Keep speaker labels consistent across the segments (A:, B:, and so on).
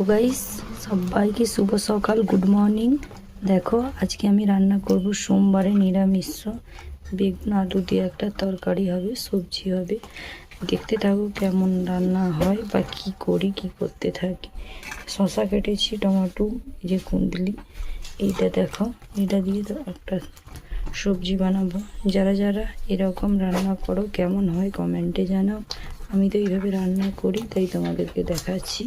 A: দেখো গাইস সবাইকে শুভ সকাল গুড মর্নিং দেখো, আজকে আমি রান্না করব সোমবারে নিরামিষ। বেগুন, আলু দিয়ে একটা তরকারি হবে, সবজি হবে। দেখতে থাকো কেমন রান্না হয় বা কি করি, কি করতে থাকি। শশা কেটেছি, টমেটো, এই যে কুন্দলি এইটা দেখো। এটা দিয়ে তো একটা সবজি বানাবো। যারা যারা এরকম রান্না করো, কেমন হয় কমেন্টে জানাও। আমি তো এইভাবে রান্না করি, তাই তোমাদেরকে দেখাচ্ছি।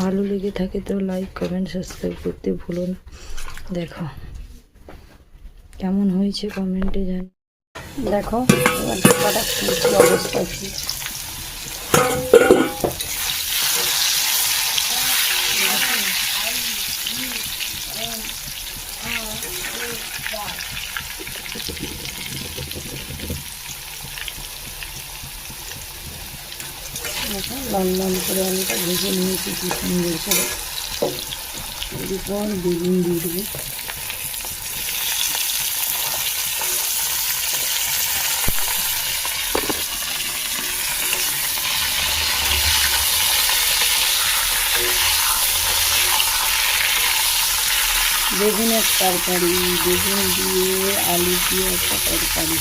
A: ভালো লেগে থাকে তো লাইক কমেন্ট সাবস্ক্রাইব করতে ভুলো না। দেখো, কেমন হয়েছে কমেন্টে জান। দেখো অবস্থা কি। দেখো লাল লাল করে আলুটা ভেজে নিয়েছি কি সুন্দর করে। এরপর বেগুন দিয়ে দেবো। বেগুনের তরকারি, বেগুন দিয়ে আলু দিয়ে একটা তরকারি।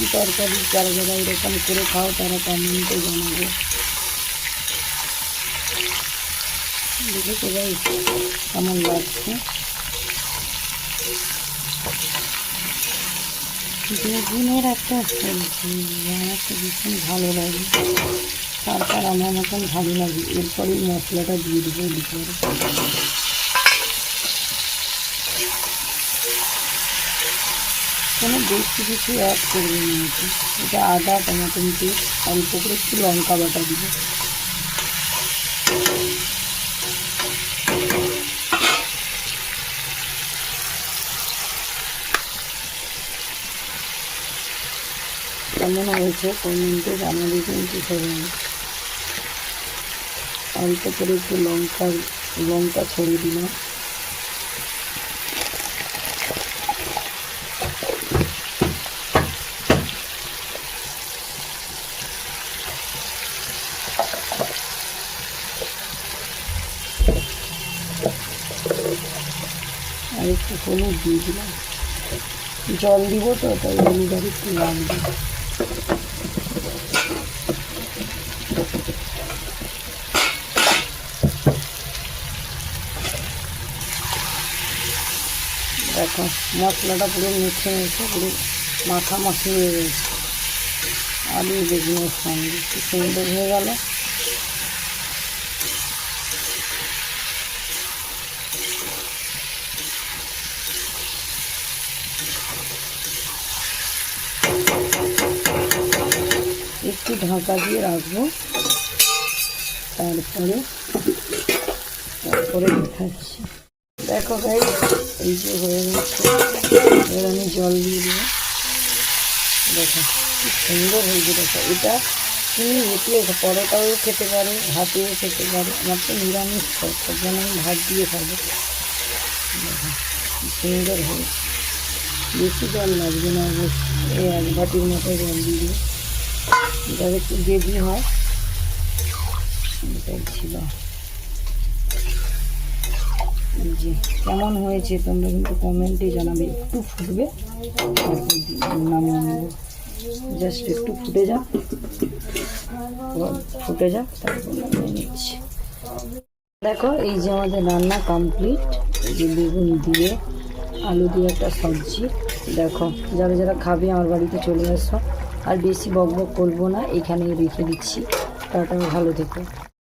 A: কী তরকারি, যারা যারা এরকম করে খাও, তারা কমেন্টে জানাবে। দেখেছ ভাই কেমন লাগছে। বেগুনের একটা সবজি আমার তো ভীষণ ভালো লাগে। তারপর আমার মতন ভালো লাগে। এরপরেই মশলাটা দিয়ে দেবো ভিতরে কোনো বেশি কিছু অ্যাড করবে না এটা আদা, টমেটো পেস্ট অল্প করে একটু লঙ্কা বাটা দিব। কেমন হয়েছে কমেন্টে জানাবে কিন্তু সবাই। অল্প করে একটু লঙ্কা লঙ্কা ছড়িয়ে দিলাম। আর একটু হলুদ দিয়ে দিলাম। জল দিব তো, তাই হলুদ আর একটু লাগবে দেখো, মশলাটা পুরো মেখে মেখে পুরো মাখামাখি হয়ে গেছে। আলু বেগুনের সঙ্গে সুন্দর হয়ে গেল। একটু ঢাকা দিয়ে রাখব। তারপরে তারপরে দেখাচ্ছি। দেখো ভাই এই যে হয়ে গেছে। এবার আমি জল দিয়ে দেবো। দেখো, কি সুন্দর হয়েছে। দেখো, এটা তুমি রুটিও পরোটাও খেতে পারো, ভাতেও খেতে পারো। আমার তো নিরামিষ তার জন্য আমি ভাত দিয়ে খাব। সুন্দর হয়েছে। বেশি জল লাগবে না, অবশ্যই। এই এক বাটির মতো জল দিয়ে যাতে একটু গ্রেভি হয়। এটাই ছিল। যে, কেমন হয়েছে তোমরা কিন্তু কমেন্টে জানাবে। একটু ফুটবে নামিয়ে নেব। জাস্ট একটু ফুটে যাক। ফুটে যাক, তারপর নামিয়ে নিচ্ছি। দেখো, এই যে আমাদের রান্না কমপ্লিট যে বেগুন দিয়ে আলু দিয়ে একটা সবজি। দেখো, যারা যারা খাবে আমার বাড়িতে চলে আসো আর বেশি বক বক করব না এখানেই রেখে দিচ্ছি। টাটা ভালো থেকো।